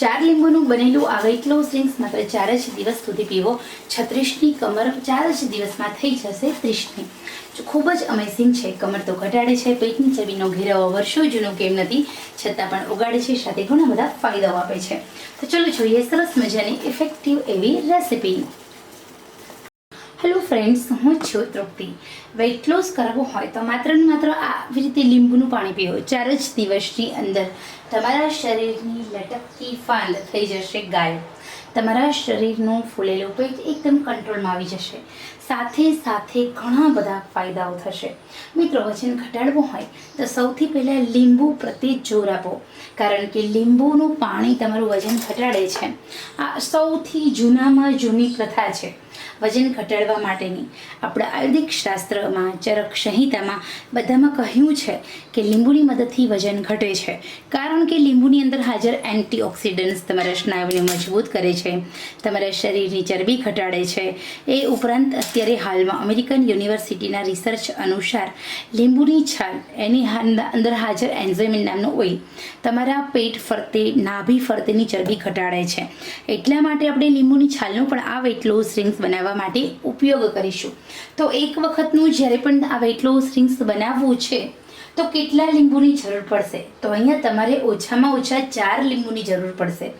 ચાર લીંબુનું બનેલું આ વેઇટ લોસ ડ્રિંક્સ માત્ર ચાર જ દિવસ સુધી પીવો. છત્રીસની કમર ચાર જ દિવસમાં થઈ જશે ત્રીસની. ખૂબ જ અમેઝિંગ છે. કમર તો ઘટાડે છે. પેટની ચરબીનો ઘેરાવો વર્ષો જૂનો કેમ નથી, છતાં પણ ઉગાડે છે, સાથે ઘણા બધા ફાયદાઓ આપે છે. તો ચલો જોઈએ સરસ મજાની ઇફેક્ટિવ એવી રેસિપી ફ્રેન્ડ્સ હું છું તૃપ્તિ. વેઇટ લોસ કરવું હોય તો માત્ર ને માત્ર આવી રીતે લીંબુનું પાણી પીવો ચાર જ દિવસની અંદર તમારા શરીરની લટકતી ફાંદ થઈ જશે ગાયબ. તમારા શરીરનું ફૂલેલું પેટ એકદમ કંટ્રોલમાં આવી જશે. સાથે સાથે ઘણા બધા ફાયદાઓ થશે. મિત્રો, વજન ઘટાડવું હોય તો સૌથી પહેલાં લીંબુ પ્રત્યે જોર આપો. કારણ કે લીંબુનું પાણી તમારું વજન ઘટાડે છે. આ સૌથી જૂનામાં જૂની પ્રથા છે. વજન ઘટાડવા માટેની. આપણા આયુર્વેદિક શાસ્ત્રમાં, ચરક સંહિતામાં બધામાં કહ્યું છે કે લીંબુની મદદથી વજન ઘટે છે. કારણ કે લીંબુની અંદર હાજર એન્ટીઓક્સિડન્ટ્સ તમારા સ્નાયુને મજબૂત કરે છે. તમારા શરીરની ચરબી ઘટાડે છે. એ ઉપરાંત અત્યારે હાલમાં અમેરિકન યુનિવર્સિટીના રિસર્ચ અનુસાર લીંબુની છાલ એની અંદર હાજર એન્ઝેમિન નામનો ઓઇલ તમારા પેટ ફરતે, નાભી ફરતેની ચરબી ઘટાડે છે. એટલા માટે આપણે લીંબુની છાલનું પણ આ વેટ લોસ ડ્રિંક્સ બનાવવા માટે ઉપયોગ કરીશું. તો એક વખતનું જ્યારે પણ આ વેટ લોસ ડ્રિંક્સ બનાવવું છે તો કેટલા લીંબુની જરૂર પડશે? તો અહીંયા તમારે ઓછામાં ઓછા ચાર લીંબુની જરૂર પડશે.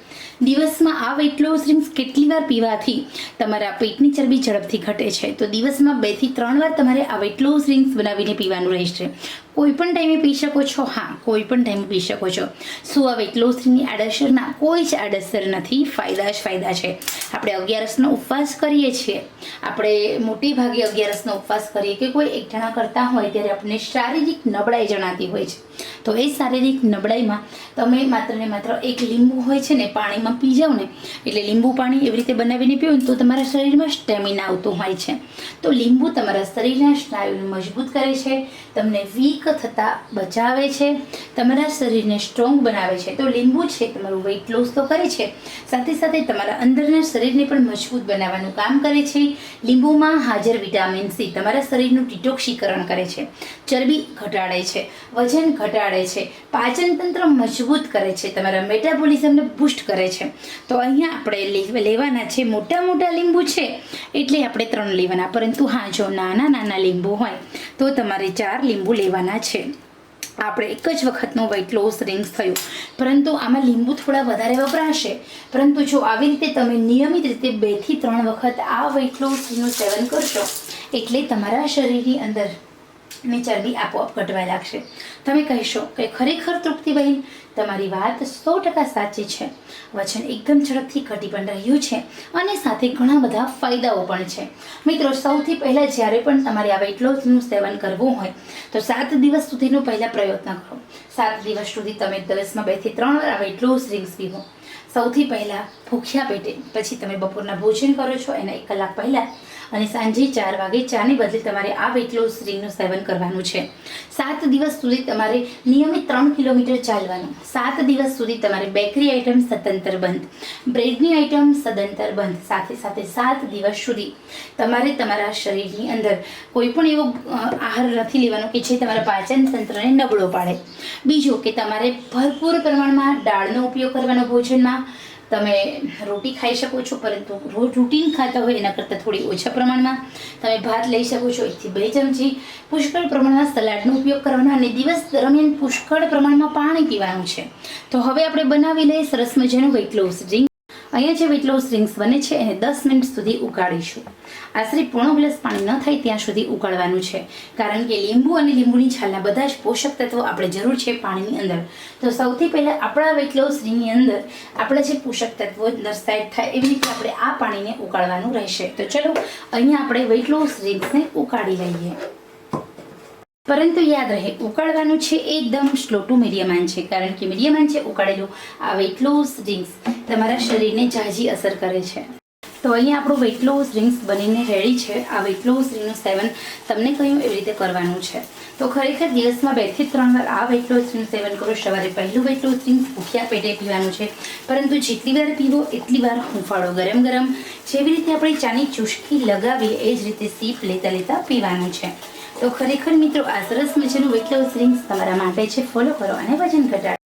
દિવસમાં આ વેટ લોસ ડ્રિંક્સ કેટલી વાર પીવાથી તમારા પેટની ચરબી ઝડપથી ઘટે છે. તો દિવસમાં બેથી ત્રણ વાર તમારે આ વેટ લોસ ડ્રિંક્સ બનાવીને પીવાનું રહેશે. કોઈ પણ ટાઈમે પી શકો છો? હા, કોઈ પણ ટાઈમે પી શકો છો. શું આ વેટ લોસ ડ્રિંકની આડઅસરના કોઈ જ આડઅસર નથી? ફાયદા જ ફાયદા છે. આપણે અગિયારસનો ઉપવાસ કરીએ છીએ. આપણે મોટી ભાગે અગિયારસનો ઉપવાસ કરીએ કે કોઈ એકઠાણા કરતા હોય ત્યારે આપણને શારીરિક નબળાઈ જણાતી હોય છે. તો એ શારીરિક નબળાઈમાં તમે માત્ર ને માત્ર એક લીંબુ હોય છે ને, પાણીમાં પી જાઓ ને, એટલે લીંબુ પાણી એવી રીતે બનાવીને પીવું ને તો તમારા શરીરમાં સ્ટેમિના આવતું હોય છે. તો લીંબુ તમારા શરીરના સ્નાયુને મજબૂત કરે છે, તમને વીક થતાં બચાવે છે, તમારા શરીરને સ્ટ્રોંગ બનાવે છે. તો લીંબુ છે તમારું વેઇટ લોસ તો કરે છે, સાથે સાથે તમારા અંદરના શરીરને પણ મજબૂત બનાવવાનું કામ કરે છે. લીંબુમાં હાજર વિટામિન સી તમારા શરીરનું ડિટોક્સીકરણ કરે છે. ચરબી ઘટાડે છે, વજન ઘટાડે છે, પાચન તંત્ર મજબૂત કરે છે, તમારા મેટાબોલિઝમને બૂસ્ટ કરે છે. તો અહીંયા આપણે લેવાના છે મોટા મોટા લીંબુ છે, એટલે આપણે ત્રણ લેવાના, પરંતુ હા, જો નાના નાના લીંબુ હોય, તો તમારે ચાર લીંબુ લેવાના છે. આપણે એક જ વખતનો વેઇટ લોસ ડ્રિંક્સ થયું, પરંતુ આમાં લીંબુ થોડા વધારે વપરાશે. પરંતુ જો આવી રીતે તમે નિયમિત રીતે બેથી ત્રણ વખત આ વેઇટ લોસનું સેવન કરશો, એટલે તમારા શરીરની અંદર ની ચરબી આપોઆપ ઘટવા લાગશે. તમે કહેશો કે ખરેખર તૃપ્તિબહેન તમારી વાત સો ટકા સાચી છે. વજન એકદમ ઝડપથી ઘટી પણ રહ્યું છે અને સાથે ઘણા બધા ફાયદાઓ પણ છે. મિત્રો, સૌથી પહેલાં જ્યારે પણ તમારે આ વેટ લોસનું સેવન કરવું હોય, તો સાત દિવસ સુધીનો પહેલાં પ્રયત્ન કરો. સાત દિવસ સુધી તમે દિવસમાં બેથી ત્રણ વાર આ વેટ લોસ ડ્રિંક્સ પીવો. સૌથી પહેલાં ભૂખ્યા પેટે, પછી તમે બપોરના ભોજન કરો છો, એના એક કલાક પહેલાં, અને સાંજે ચાર વાગે ચાને બદલે તમારે આ વેટલો લોસ સેવન કરવાનું છે. સાત દિવસ સુધી તમારે નિયમિત ત્રણ કિલોમીટર ચાલવાનું. સાત દિવસ સુધી તમારે બેકરી આઇટમ સદંતર બંધ. બ્રેડની આઇટમ સદંતર બંધ. સાથે સાથે સાત દિવસ સુધી તમારે તમારા શરીરની અંદર કોઈ પણ એવો આહાર નથી લેવાનો કે જે તમારા પાચન તંત્રને નબળો પાડે. બીજું કે તમારે ભરપૂર પ્રમાણમાં દાળનો ઉપયોગ કરવાનો ભોજનમાં તમે રોટી ખાઈ શકો છો, પરંતુ રોજ રૂટીન ખાતા હોય એના કરતાં થોડી ઓછા પ્રમાણમાં. તમે ભાત લઈ શકો છો, એકથી બે ચમચી. પુષ્કળ પ્રમાણમાં સલાડનો ઉપયોગ કરવાનો અને દિવસ દરમિયાન પુષ્કળ પ્રમાણમાં પાણી પીવાનું છે. તો હવે આપણે બનાવી લઈએ સરસ મજાનું વેઇટ લોસ ડ્રિંક અહીંયા જે વેઇટ સ્ટ્રિંગ્સ બને છે, એને દસ મિનિટ સુધી ઉકાળીશું આશરે પૂર્ણ ગ્લાસ પાણી ન થાય ત્યાં સુધી ઉકાળવાનું છે. કારણ કે લીંબુ અને લીંબુની છાલના બધા જ પોષક તત્વો આપણે જરૂર છે પાણીની અંદર. તો સૌથી પહેલાં આપણા વેઇટ સ્ટ્રિંગની અંદર આપણા જે પોષક તત્વો દર્શાય થાય એવી રીતે આપણે આ પાણીને ઉકાળવાનું રહેશે. તો ચલો, અહીંયા આપણે વેઇટ સ્ટ્રિંગ્સને ઉકાળી લઈએ. પરંતુ યાદ રહે ઉકાળવાનું છે એકદમ સ્લો ટુ મીડિયમ છે. કારણ કે મીડિયમ આંચે ઉકાળેલું આ વેઇટ લોસ ડ્રિંક્સ તમારા શરીરને જાજી અસર કરે છે. તો અહીંયા આપણું વેઇટ લોસ ડ્રિંક્સ બનીને રેડી છે. આ વેઇટ લોસ ડ્રિંકનું સેવન તમને કહ્યું એવી રીતે કરવાનું છે? તો ખરેખર દિવસમાં બેથી ત્રણ વાર આ વેઇટ લોસ ડ્રિંક સેવન કરો. સવારે પહેલું વેઇટ લોસ ડ્રિંક ભૂખ્યા પેટે પીવાનું છે. પરંતુ જેટલી વાર પીવો, એટલી વાર હુંફાળો ગરમ ગરમ જેવી રીતે આપણે ચાની ચુસ્કી લગાવીએ, એ જ રીતે સીપ લેતા લેતા પીવાનું છે. તો ખરેખર મિત્રો, આ સરસ મજાનું વેઇટ લોસ ડ્રિંક્સ તમારા માટે છે. ફોલો કરો અને વજન ઘટાડો.